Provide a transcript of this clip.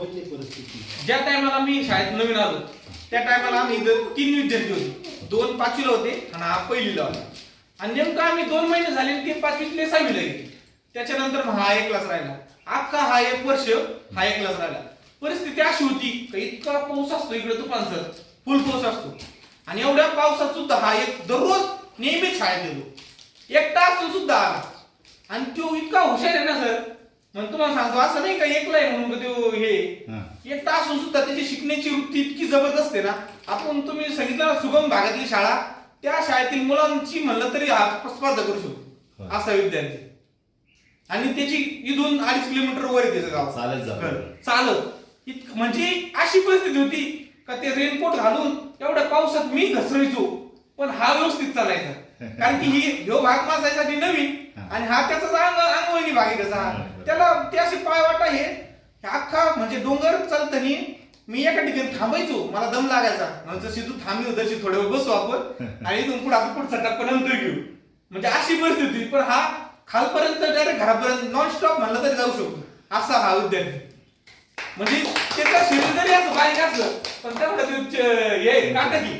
महत्वाची परिस्थिती ज्या टायमाला मी शाळेत नवीन आलो त्या टायमाला आम्ही इथं तीन विद्यार्थी होते. दोन पाचवीला होते आणि हा पहिलीला होता. आणि नेमकं आम्ही दोन महिने झाले आणि ते पाचवीतले सहावीला गेले. त्याच्यानंतर मग हा एक क्लास राहिला. अख्खा हा एक वर्ष हा एक क्लास राहिला. परिस्थिती अशी होती का इतका पाऊस असतो इकडे तुफान सर फुल पाऊस असतो. आणि एवढ्या पावसात सुद्धा हा एक दररोज नेहमीच शाळेत येतो एकटा असून सुद्धा आला. आणि तो इतका हुशार आहे ना सर? मग तुम्हाला सांगतो असं नाही का एकला आहे म्हणून का तो हे हा. एकटा असून सुद्धा त्याची शिकण्याची वृत्ती इतकी जबरदस्त आहे ना आपण तुम्ही सांगितलं ना सुगम भागातली शाळा त्या शाळेतील मुलांची म्हणलं तरी हा स्पर्धा करू शकतो होय. असा विद्यार्थी आणि त्याची इथून अडीच किलोमीटर वर आहे त्याचं गाव चालत जातो. चालत इतकं म्हणजे अशी परिस्थिती होती का ते रेनकोट घालून एवढ्या पावसात मी घसरायचो पण हा व्यवस्थित चालायचा कारण की ही ह्यो भाग माझ्यासाठी नवीन. आणि हा त्याचा अंग अंगवळणी भाग आहे त्याचा. त्याला ते असे पाय वाटा हे. अख्खा म्हणजे डोंगर चालतानी मी एका ठिकाणी थांबायचो. मला दम लागायचा. म्हणजे जशी तू थांबली तशी थोड्या वेळ बसू आपण. आणि इथून पुढे आपण पुढचा टप्पा नंतर घेऊ. म्हणजे अशी परिस्थिती. पण हा खालपर्यंत डायरेक्ट घरापर्यंत नॉन स्टॉप म्हणलं तरी जाऊ शकतो. असा हा विद्यार्थी. म्हणजे त्याचा शरीर जरी असं बारीक असलं पण तेवढं ते हे काटकी.